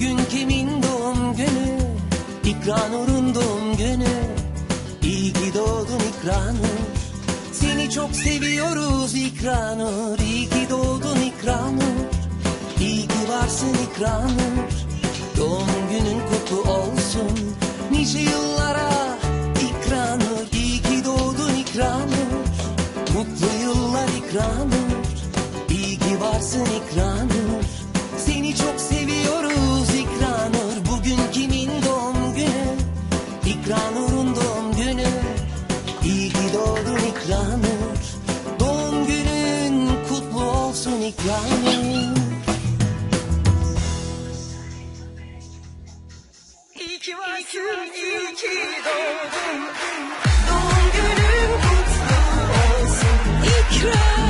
Bugün kimin doğum günü? İkranur'un doğum günü. İyi ki doğdun İkranur. Seni çok seviyoruz İkranur. İyi ki doğdun İkranur. İyi ki varsın İkranur. Doğum günün kutlu olsun. Nice yıllara İyi ki doğdun İkranur. Doğum günün kutlu olsun İkranur. İyi ki varsın, iyi ki doğdun. Doğum günün kutlu olsun. İkram.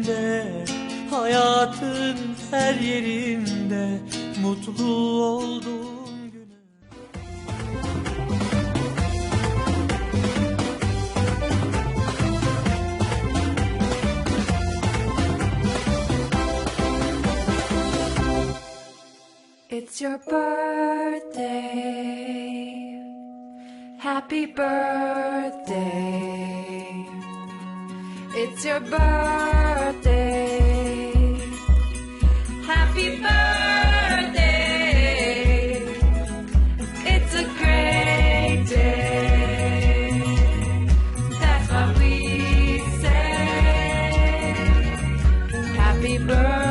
hayatın her yerinde, mutlu olduğun günü. It's your birthday. Happy birthday. It's your birthday. happy birthday.